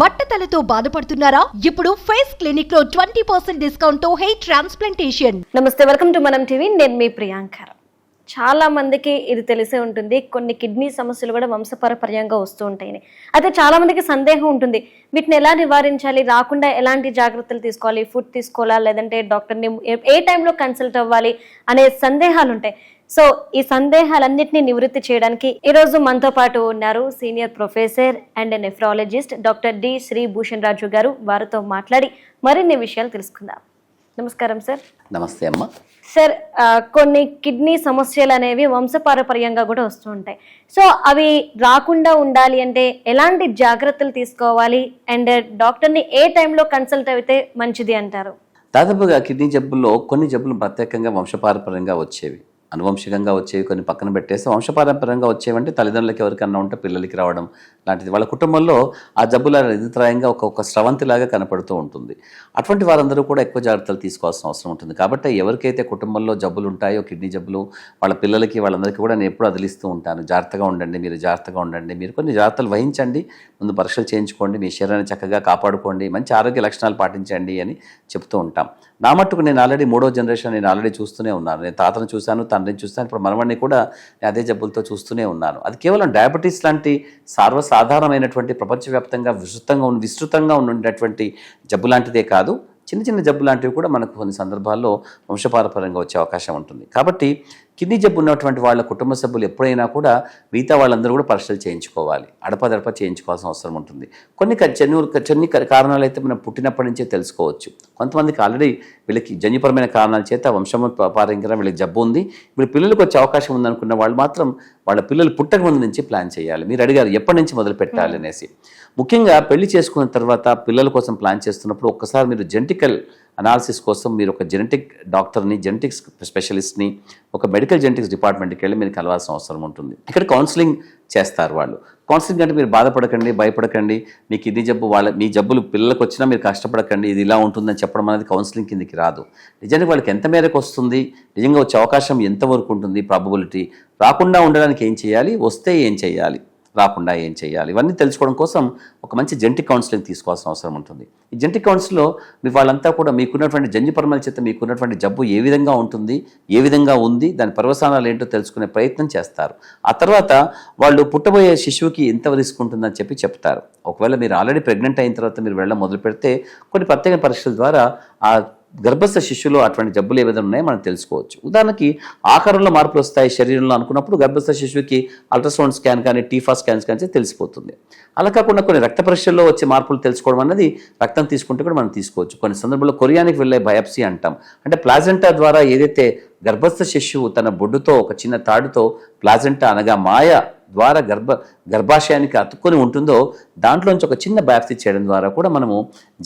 బట్టతలతో బాధపడుతున్నారా? ఇప్పుడు ఫేస్ క్లినిక్లో ట్వంటీ పర్సెంట్ డిస్కౌంట్తో హెయిర్ ట్రాన్స్ప్లాంటేషన్. నమస్తే వెల్కమ్ టు మనం టీవీ. నేను మీ ప్రియాంకర్ చాలా మందికి ఇది తెలిసే ఉంటుంది. కొన్ని కిడ్నీ సమస్యలు కూడా వంశపారపర్యంగా వస్తూ ఉంటాయి. అయితే చాలా మందికి సందేహం ఉంటుంది. వీటిని ఎలా నివారించాలి? రాకుండా ఎలాంటి జాగ్రత్తలు తీసుకోవాలి? ఫుడ్ తీసుకోవాలా? లేదంటే డాక్టర్ని ఏ- ఏ టైంలో కన్సల్ట్ అవ్వాలి? అనే సందేహాలు ఉంటాయి. సో ఈ సందేహాలన్నింటినీ నివృత్తి చేయడానికి ఈరోజు మనతో పాటు ఉన్నారు senior professor and nephrologist doctor D Sri Bhushan Raju గారు. వారితో మాట్లాడి మరిన్ని విషయాలు తెలుసుకుందాం. నమస్కారం సార్. నమస్తే అమ్మ. సార్ కొన్ని కిడ్నీ సమస్యలు అనేవి వంశపారపర్యంగా కూడా వస్తూ ఉంటాయి. సో అవి రాకుండా ఉండాలి అంటే ఎలాంటి జాగ్రత్తలు తీసుకోవాలి? అండ్ డాక్టర్ని ఏ టైంలో కన్సల్ట్ అయితే మంచిది అంటారు? దాదాపుగా కిడ్నీ జబ్బుల్లో కొన్ని జబ్బులు ప్రత్యేకంగా వంశపారంపర్యంగా వచ్చేవి. అనువంశికంగా వచ్చేవి కొన్ని పక్కన పెట్టేస్తే వంశపారంపర్యంగా వచ్చేవంటే తల్లిదండ్రులకి ఎవరికన్నా ఉంటే పిల్లలకి రావడం లాంటిది. వాళ్ళ కుటుంబంలో ఆ జబ్బుల నిరంతరాయంగా ఒక ఒక స్రవంతిలాగా కనపడుతూ ఉంటుంది. అటువంటి వారందరూ కూడా ఎక్కువ జాగ్రత్తలు తీసుకోవాల్సిన అవసరం ఉంటుంది. కాబట్టి ఎవరికైతే కుటుంబంలో జబ్బులు ఉంటాయో కిడ్నీ జబ్బులు వాళ్ళ పిల్లలకి వాళ్ళందరికీ కూడా నేను ఎప్పుడు అదిలిస్తూ ఉంటాను. జాగ్రత్తగా ఉండండి మీరు జాగ్రత్తగా ఉండండి మీరు కొన్ని జాగ్రత్తలు వహించండి. ముందు పరీక్షలు చేయించుకోండి మీ శరీరాన్ని చక్కగా కాపాడుకోండి మంచి ఆరోగ్య లక్షణాలు పాటించండి అని చెప్తూ ఉంటాం. నా మట్టుకు నేను ఆల్రెడీ మూడో జనరేషన్ నేను ఆల్రెడీ చూస్తూనే ఉన్నాను. నేను తాతను చూశాను తండ్రిని చూశాను ఇప్పుడు మనవాడిని కూడా నేను అదే జబ్బులతో చూస్తూనే ఉన్నాను. అది కేవలం డయాబెటీస్ లాంటి సర్వసాధారణమైనటువంటి ప్రపంచవ్యాప్తంగా విస్తృతంగా ఉన్న విస్తృతంగా ఉండేటువంటి జబ్బు లాంటిదే కాదు. చిన్న చిన్న జబ్బు లాంటివి కూడా మనకు కొన్ని సందర్భాల్లో వంశపారపరంగా వచ్చే అవకాశం ఉంటుంది. కాబట్టి కిడ్నీ జబ్బు ఉన్నటువంటి వాళ్ళ కుటుంబ సభ్యులు ఎప్పుడైనా కూడా మిగతా వాళ్ళందరూ కూడా పరీక్షలు చేయించుకోవాలి. అడపదడప చేయించుకోవాల్సిన అవసరం ఉంటుంది. కొన్ని చెన్ని కొన్ని కారణాలు అయితే మనం పుట్టినప్పటి నుంచే తెలుసుకోవచ్చు. కొంతమందికి ఆల్రెడీ వీళ్ళకి జన్యుపరమైన కారణాల చేత వంశం పారంగా వీళ్ళకి జబ్బు ఉంది. వీళ్ళ పిల్లలకు వచ్చే అవకాశం ఉందనుకున్న వాళ్ళు మాత్రం వాళ్ళ పిల్లలు పుట్టక ముందు నుంచి ప్లాన్ చేయాలి. మీరు అడిగారు ఎప్పటి నుంచి మొదలు పెట్టాలి అనేసి. ముఖ్యంగా పెళ్ళి చేసుకున్న తర్వాత పిల్లల కోసం ప్లాన్ చేస్తున్నప్పుడు ఒక్కసారి మీరు జెనటికల్ అనాలిసిస్ కోసం మీరు ఒక జెనెటిక్ డాక్టర్ని జెనెటిక్స్ స్పెషలిస్ట్ని ఒక మెడికల్ జెనెటిక్స్ డిపార్ట్మెంట్కి వెళ్ళి మీరు కలవాల్సిన అవసరం ఉంటుంది. ఇక్కడ కౌన్సిలింగ్ చేస్తారు వాళ్ళు. కౌన్సిలింగ్ అంటే మీరు బాధపడకండి భయపడకండి మీ కిడ్నీ జబ్బు వాళ్ళ మీ జబ్బులు పిల్లలకు వచ్చినా మీరు కష్టపడకండి ఇది ఇలా ఉంటుందని చెప్పడం అనేది కౌన్సిలింగ్ కిందకి రాదు. నిజానికి వాళ్ళకి ఎంత మేరకు వస్తుంది? నిజంగా వచ్చే అవకాశం ఎంతవరకు ఉంటుంది? ప్రాబబిలిటీ రాకుండా ఉండడానికి ఏం చేయాలి? వస్తే ఏం చేయాలి? రాకుండా ఏం చేయాలి? ఇవన్నీ తెలుసుకోవడం కోసం ఒక మంచి జెంటిక్ కౌన్సిలింగ్ తీసుకోవాల్సిన అవసరం ఉంటుంది. ఈ జెంటిక్ కౌన్సిల్లో మీ వాళ్ళంతా కూడా మీకున్నటువంటి జన్యుపరమల చేత మీకున్నటువంటి జబ్బు ఏ విధంగా ఉంటుంది ఏ విధంగా ఉంది దాని పర్వసానాలు ఏంటో తెలుసుకునే ప్రయత్నం చేస్తారు. ఆ తర్వాత వాళ్ళు పుట్టబోయే శిశువుకి ఎంత రిస్క్ ఉంటుందని చెప్పి చెప్తారు. ఒకవేళ మీరు ఆల్రెడీ ప్రెగ్నెంట్ అయిన తర్వాత మీరు వెళ్ళడం మొదలు పెడితే కొన్ని ప్రత్యేక పరీక్షల ద్వారా ఆ గర్భస్థ శిశువులో అటువంటి జబ్బులు ఏ విధంగా ఉన్నాయో మనం తెలుసుకోవచ్చు. ఉదాహరణకి ఆకారంలో మార్పులు వస్తాయి శరీరంలో అనుకున్నప్పుడు గర్భస్థ శిశువుకి అల్ట్రాసౌండ్ స్కాన్ కానీ టీఫా స్కాన్స్ కానీ తెలిసిపోతుంది. అలా కాకుండా కొన్ని రక్త పరీక్షల్లో వచ్చే మార్పులు తెలుసుకోవడం అనేది రక్తం తీసుకుంటే కూడా మనం తీసుకోవచ్చు. కొన్ని సందర్భంలో కొరియానికి వెళ్ళే బయాప్సీ అంటాం. అంటే ప్లాజెంటా ద్వారా ఏదైతే గర్భస్థ శిశువు తన బొడ్డుతో ఒక చిన్న తాడుతో ప్లాజెంటా అనగా మాయ ద్వారా గర్భ గర్భాశయానికి అతుక్కొని ఉంటుందో దాంట్లోంచి ఒక చిన్న బయాప్సీ చేయడం ద్వారా కూడా మనము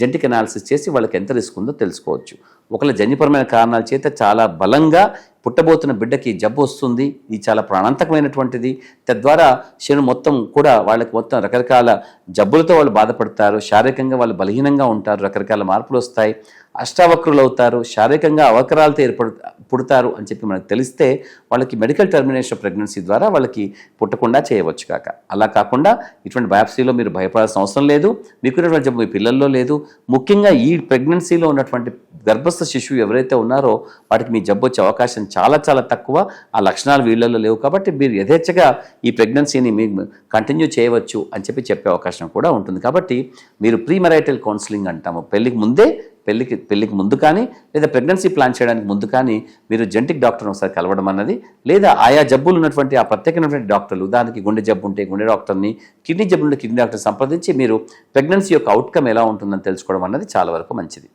జెంటిక్ అనాలిసిస్ చేసి వాళ్ళకి ఎంత రిస్క్ ఉందో తెలుసుకోవచ్చు. ఒకళ్ళ జన్యుపరమైన కారణాల చేత చాలా బలంగా పుట్టబోతున్న బిడ్డకి జబ్బు వస్తుంది ఇది చాలా ప్రాణాంతకమైనటువంటిది. తద్వారా శని మొత్తం కూడా వాళ్ళకి మొత్తం రకరకాల జబ్బులతో వాళ్ళు బాధపడతారు శారీరకంగా వాళ్ళు బలహీనంగా ఉంటారు రకరకాల మార్పులు వస్తాయి అష్టావక్రులు అవుతారు శారీరకంగా అవకరాలతో ఏర్పడు పుడతారు అని చెప్పి మనకు తెలిస్తే వాళ్ళకి మెడికల్ టర్మినేషన్ ప్రెగ్నెన్సీ ద్వారా వాళ్ళకి పుట్టకుండా చేయవచ్చు కాక. అలా కాకుండా ఇటువంటి బయాప్సీలో మీరు భయపడాల్సిన అవసరం లేదు మీకున్నటువంటి జబ్బు మీ పిల్లల్లో లేదు. ముఖ్యంగా ఈ ప్రెగ్నెన్సీలో ఉన్నటువంటి గర్భస్థ శిశువు ఎవరైతే ఉన్నారో వాటికి మీ జబ్బు వచ్చే అవకాశం చాలా చాలా తక్కువ. ఆ లక్షణాలు వీళ్ళల్లో లేవు కాబట్టి మీరు యథేచ్ఛగా ఈ ప్రెగ్నెన్సీని మీకు కంటిన్యూ చేయవచ్చు అని చెప్పి చెప్పే అవకాశం కూడా ఉంటుంది. కాబట్టి మీరు ప్రీమెరైటల్ కౌన్సిలింగ్ అంటాము. పెళ్ళికి ముందే పెళ్ళికి పెళ్ళికి ముందు కానీ లేదా ప్రెగ్నెన్సీ ప్లాన్ చేయడానికి ముందు కానీ మీరు జెంటిక్ డాక్టర్ని ఒకసారి కలవడం అన్నది లేదా ఆయా జబ్బులు ఉన్నటువంటి ఆ ప్రత్యేకమైనటువంటి డాక్టర్లు దానికి గుండె జబ్బు ఉంటే గుండె డాక్టర్ని కిడ్నీ జబ్బు ఉంటే కిడ్నీ డాక్టర్ని సంప్రదించి మీరు ప్రెగ్నెన్సీ యొక్క అవుట్కమ్ ఎలా ఉంటుందని తెలుసుకోవడం అన్నది చాలా వరకు మంచిది.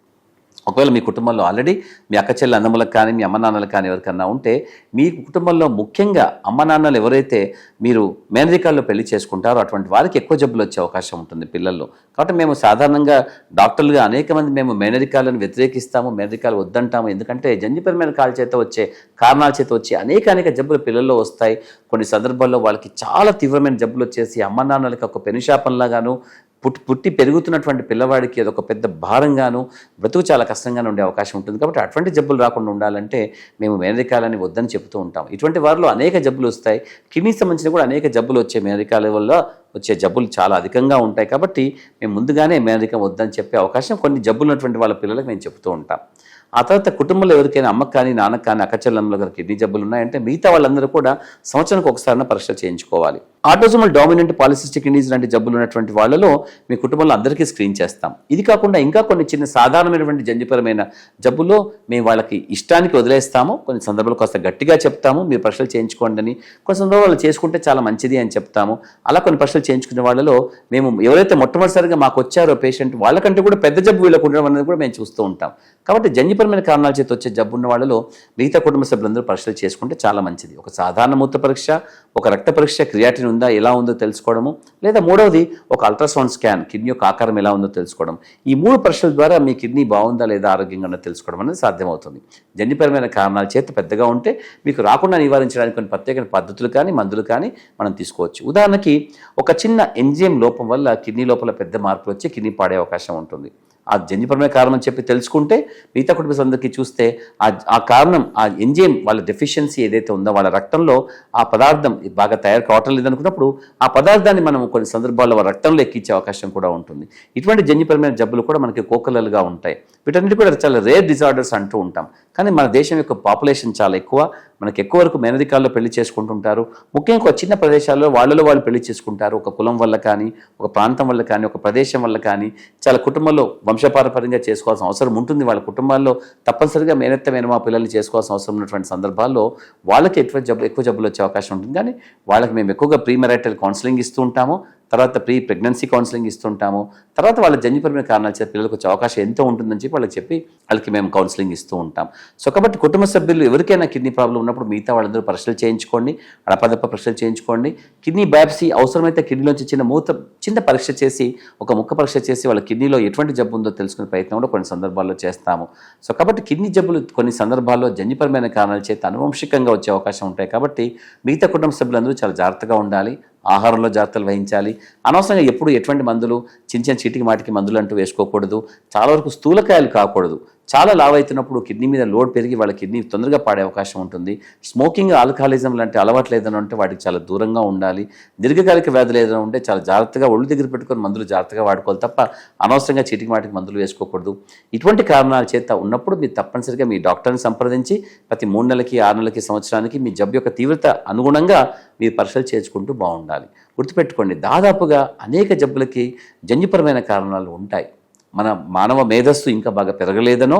ఒకవేళ మీ కుటుంబంలో ఆల్రెడీ మీ అక్క చెల్లి అన్నములకు కానీ మీ అమ్మ నాన్నలకు కానీ ఎవరికన్నా ఉంటే మీ కుటుంబంలో ముఖ్యంగా అమ్మ నాన్నలు ఎవరైతే మీరు మేనరికాల్లో పెళ్ళి చేసుకుంటారో అటువంటి వారికి ఎక్కువ జబ్బులు వచ్చే అవకాశం ఉంటుంది పిల్లల్లో. కాబట్టి మేము సాధారణంగా డాక్టర్లుగా అనేక మంది మేము మేనరికాలను వ్యతిరేకిస్తాము మేనరికాలు వద్దంటాము. ఎందుకంటే జన్యుపరమైన కాల చేత వచ్చే కారణాల చేత వచ్చే అనేక అనేక జబ్బులు పిల్లల్లో వస్తాయి. కొన్ని సందర్భాల్లో వాళ్ళకి చాలా తీవ్రమైన జబ్బులు వచ్చేసి అమ్మ నాన్నలకి ఒక పెనుశాపంలాగాను పుట్టి పుట్టి పెరుగుతున్నటువంటి పిల్లవాడికి అదొక పెద్ద భారంగాను బ్రతుకు చాలా కష్టంగానే ఉండే అవకాశం ఉంటుంది. కాబట్టి అటువంటి జబ్బులు రాకుండా ఉండాలంటే మేము మేనరికాలని వద్దని చెప్తూ ఉంటాం. ఇటువంటి వారిలో అనేక జబ్బులు వస్తాయి. కిడ్నీకి సంబంధించిన కూడా అనేక జబ్బులు వచ్చే మేనరికాల వల్ల వచ్చే జబ్బులు చాలా అధికంగా ఉంటాయి. కాబట్టి మేము ముందుగానే మేనరికం వద్దని చెప్పే అవకాశం కొన్ని జబ్బులు ఉన్నటువంటి వాళ్ళ పిల్లలకు మేము చెబుతూ ఉంటాం. ఆ తర్వాత కుటుంబంలో ఎవరికైనా అమ్మకు కానీ నాన్నకు కానీ అక్కచెల్లెంలో కిడ్నీ జబ్బులు ఉన్నాయంటే మిగతా వాళ్ళందరూ కూడా సంవత్సరానికి ఒకసారి పరీక్ష చేయించుకోవాలి. ఆటోజోమల్ డామినెంట్ పాలిసిస్టిక్ ఇండీస్ లాంటి జబ్బులు ఉన్నటువంటి వాళ్ళలో మీ కుటుంబంలో అందరికీ స్క్రీన్ చేస్తాం. ఇది కాకుండా ఇంకా కొన్ని చిన్న సాధారణమైనటువంటి జన్యుపరమైన జబ్బుల్లో మేము వాళ్ళకి ఇష్టానికి వదిలేస్తాము. కొన్ని సందర్భాలు కాస్త గట్టిగా చెప్తాము. మీరు పరీక్షలు చేయించుకోండి అని. కొన్ని సందర్భాలు వాళ్ళు చేసుకుంటే చాలా మంచిది అని చెప్తాము. అలా కొన్ని పరీక్షలు చేయించుకునే వాళ్ళలో మేము ఎవరైతే మొట్టమొదటిసారిగా మాకు వచ్చారో పేషెంట్ వాళ్ళకంటే కూడా పెద్ద జబ్బు వీళ్ళకు ఉండడం అనేది కూడా మేము చూస్తూ ఉంటాం. కాబట్టి జన్యుపరమైన కారణాల చేత వచ్చే జబ్బు ఉన్న వాళ్ళలో మిగతా కుటుంబ సభ్యులందరూ పరీక్షలు చేసుకుంటే చాలా మంచిది. ఒక సాధారణ మూత్ర పరీక్ష ఒక రక్త పరీక్ష క్రియాటిన్ ఉందా ఎలా ఉందో తెలుసుకోవడము. లేదా మూడవది ఒక అల్ట్రాసౌండ్ స్కాన్ కిడ్నీ యొక్క ఆకారం ఎలా ఉందో తెలుసుకోవడం. ఈ మూడు ప్రశ్నల ద్వారా మీ కిడ్నీ బాగుందా లేదా ఆరోగ్యంగా ఉందో తెలుసుకోవడం అనేది సాధ్యమవుతుంది. జన్యుపరమైన కారణాల చేత పెద్దగా ఉంటే మీకు రాకుండా నివారించడానికి కొన్ని ప్రత్యేక పద్ధతులు కానీ మందులు కానీ మనం తీసుకోవచ్చు. ఉదాహరణకి ఒక చిన్న ఎంజిఎం లోపం వల్ల కిడ్నీ లోపల పెద్ద మార్పులు వచ్చి కిడ్నీ పాడే అవకాశం ఉంటుంది. ఆ జన్యుపరమైన కారణం చెప్పి తెలుసుకుంటే మిగతా కుటుంబ సభ్యులకి చూస్తే ఆ ఆ కారణం ఆ ఎంజైమ్ వాళ్ళ డెఫిషియన్సీ ఏదైతే ఉందో వాళ్ళ రక్తంలో ఆ పదార్థం బాగా తయారు కావటం లేదనుకున్నప్పుడు ఆ పదార్థాన్ని మనం కొన్ని సందర్భాల్లో రక్తంలో ఎక్కించే అవకాశం కూడా ఉంటుంది. ఇటువంటి జన్యుపరమైన జబ్బులు కూడా మనకి కోకలలుగా ఉంటాయి. వీటన్నిటి కూడా చాలా రేర్ డిజార్డర్స్ అంటూ ఉంటాం. కానీ మన దేశం యొక్క పాపులేషన్ చాలా ఎక్కువ. మనకి ఎక్కువ వరకు మేనధికారులు పెళ్ళి చేసుకుంటుంటారు. ముఖ్యంగా చిన్న ప్రదేశాల్లో వాళ్ళలో వాళ్ళు పెళ్ళి చేసుకుంటారు. ఒక కులం వల్ల కానీ ఒక ప్రాంతం వల్ల కానీ ఒక ప్రదేశం వల్ల కానీ చాలా కుటుంబంలో వంశపారపర్యంగా చేసుకోవాల్సిన అవసరం ఉంటుంది. వాళ్ళ కుటుంబాల్లో తప్పనిసరిగా మేనత్త మేనమా పిల్లల్ని చేసుకోవాల్సిన అవసరం ఉన్నటువంటి సందర్భాల్లో వాళ్ళకి ఎక్కువ జబ్బు ఎక్కువ జబ్బులు వచ్చే అవకాశం ఉంటుంది. కానీ వాళ్ళకి మేము ఎక్కువగా ప్రీ మెరైటల్ కౌన్సిలింగ్ ఇస్తూ ఉంటాము. తర్వాత ప్రీ ప్రెగ్నెన్సీ కౌన్సిలింగ్ ఇస్తుంటాము. తర్వాత వాళ్ళ జన్యుపరమైన కారణాల చేత పిల్లలకు వచ్చే అవకాశం ఎంత ఉంటుందని చెప్పి వాళ్ళకి చెప్పి వాళ్ళకి మేము కౌన్సిలింగ్ ఇస్తూ ఉంటాం. సో కాబట్టి కుటుంబ సభ్యులు ఎవరికైనా కిడ్నీ ప్రాబ్లం ఉన్నప్పుడు మిగతా వాళ్ళందరూ పరీక్షలు చేయించుకోండి. అడపదప్ప పరీక్షలు చేయించుకోండి. కిడ్నీ బయాప్సీ అవసరమైతే కిడ్నీలోంచి చిన్న మూత చిన్న పరీక్ష చేసి ఒక ముక్క పరీక్ష చేసి వాళ్ళ కిడ్నీలో ఎటువంటి జబ్బు ఉందో తెలుసుకునే ప్రయత్నం కూడా కొన్ని సందర్భాల్లో చేస్తాము. సో కాబట్టి కిడ్నీ జబ్బులు కొన్ని సందర్భాల్లో జన్యుపరమైన కారణాల చేత అనువంశికంగా వచ్చే అవకాశం ఉంటాయి. కాబట్టి మిగతా కుటుంబ సభ్యులందరూ చాలా జాగ్రత్తగా ఉండాలి. ఆహారంలో జాగ్రత్తలు వహించాలి. అనవసరంగా ఎప్పుడు ఎటువంటి మందులు చిన్న చిన్న చీటికి మాటికి మందులు అంటూ వేసుకోకూడదు. చాలా వరకు స్థూలకాయలు కాకూడదు. చాలా లావ్ అవుతున్నప్పుడు కిడ్నీ మీద లోడ్ పెరిగి వాళ్ళ కిడ్నీ తొందరగా పాడే అవకాశం ఉంటుంది. స్మోకింగ్ ఆల్కహాలిజం లాంటి అలవాట్లు ఏదైనా ఉంటే వాటికి చాలా దూరంగా ఉండాలి. దీర్ఘకాలిక వ్యాధులు ఏదైనా ఉంటే చాలా జాగ్రత్తగా ఒళ్ళు దగ్గర పెట్టుకొని మందులు జాగ్రత్తగా వాడుకోవాలి తప్ప అనవసరంగా చీటికి మాటికి మందులు వేసుకోకూడదు. ఇటువంటి కారణాల చేత ఉన్నప్పుడు మీరు తప్పనిసరిగా మీ డాక్టర్ని సంప్రదించి ప్రతి మూడు నెలలకి ఆరు నెలలకి సంవత్సరానికి మీ జబ్బు యొక్క తీవ్రత అనుగుణంగా మీరు పరీక్షలు చేసుకుంటూ బాగుండాలి. గుర్తుపెట్టుకోండి దాదాపుగా అనేక జబ్బులకి జన్యుపరమైన కారణాలు ఉంటాయి. మన మానవ మేధస్సు ఇంకా బాగా పెరగలేదనో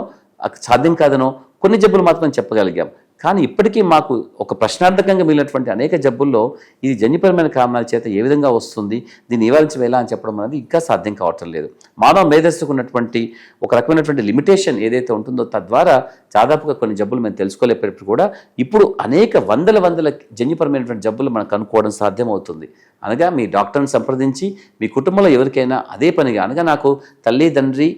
సాధ్యం కాదనో కొన్ని జబ్బులు మాత్రం చెప్పగలిగాం. కానీ ఇప్పటికీ మాకు ఒక ప్రశ్నార్థకంగా మిగిలినటువంటి అనేక జబ్బుల్లో ఇది జన్యుపరమైన కారణాల చేత ఏ విధంగా వస్తుంది దీన్ని నివారించి ఎలా అని చెప్పడం అనేది ఇంకా సాధ్యం కావటం లేదు. మానవ మేధస్సుకు ఉన్నటువంటి ఒక రకమైనటువంటి లిమిటేషన్ ఏదైతే ఉంటుందో తద్వారా దాదాపుగా కొన్ని జబ్బులు మేము తెలుసుకోలేపేటప్పుడు కూడా ఇప్పుడు అనేక వందల వందల జన్యుపరమైనటువంటి జబ్బులు మనం కనుక్కోవడం సాధ్యమవుతుంది. అనగా మీ డాక్టర్ని సంప్రదించి మీ కుటుంబంలో ఎవరికైనా అదే పనిగా అనగా నాకు తల్లి తండ్రి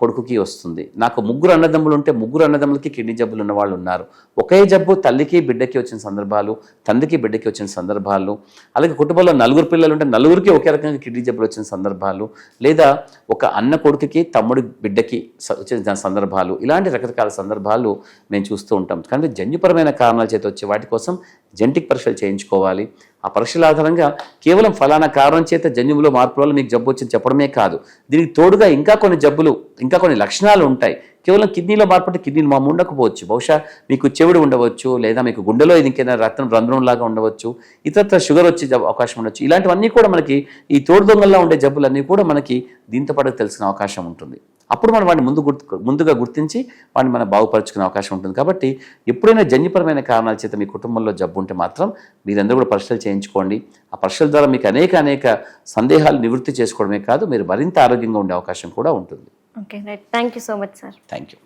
కొడుకుకి వస్తుంది. నాకు ముగ్గురు అన్నదమ్ములు ఉంటే ముగ్గురు అన్నదమ్ములకి కిడ్నీ జబ్బులు ఉన్న వాళ్ళు ఉన్నారు ఒకే జబ్బు తల్లికి బిడ్డకి వచ్చిన సందర్భాలు తండ్రికి బిడ్డకి వచ్చిన సందర్భాలు అలాగే కుటుంబంలో నలుగురు పిల్లలు ఉంటే నలుగురికి ఒకే రకంగా కిడ్నీ జబ్బులు వచ్చిన సందర్భాలు లేదా ఒక అన్న కొడుకుకి తమ్ముడి బిడ్డకి స- వచ్చిన సందర్భాలు ఇలాంటి రకరకాల సందర్భాలు మేము చూస్తూ ఉంటాం. కానీ జన్యుపరమైన కారణాల చేత వచ్చే వాటి కోసం జెంటిక్ పరీక్షలు చేయించుకోవాలి. ఆ పరీక్షల ఆధారంగా కేవలం ఫలానా కారణం చేత జన్యువులో మార్పుల వల్ల మీకు జబ్బు వచ్చింది చెప్పడమే కాదు. దీనికి తోడుగా ఇంకా కొన్ని జబ్బులు ఇంకా కొన్ని లక్షణాలు ఉంటాయి. కేవలం కిడ్నీలో మార్పడితే కిడ్నీలు మా ఉండకపోవచ్చు బహుశా మీకు చెవిడు ఉండవచ్చు లేదా మీకు గుండెలో ఇంకేదైనా రక్తం రంధ్రం లాగా ఉండవచ్చు ఇతరత్ర షుగర్ వచ్చే అవకాశం ఉండొచ్చు. ఇలాంటివన్నీ కూడా మనకి ఈ తోడు దొంగల్లో ఉండే జబ్బులన్నీ కూడా మనకి దీంతో పాటు తెలిసిన అవకాశం ఉంటుంది. అప్పుడు మనం వాడిని ముందు గుర్తు ముందుగా గుర్తించి వాడిని మనం బాగుపరుచుకునే అవకాశం ఉంటుంది. కాబట్టి ఎప్పుడైనా జన్యుపరమైన కారణాల చేత మీ కుటుంబంలో జబ్బు ఉంటే మాత్రం మీరందరూ కూడా పరీక్షలు చేయించుకోండి. ఆ పరీక్షల ద్వారా మీకు అనేక అనేక సందేహాలు నివృత్తి చేసుకోవడమే కాదు మీరు మరింత ఆరోగ్యంగా ఉండే అవకాశం కూడా ఉంటుంది. Okay right. Thank you so much sir. Thank you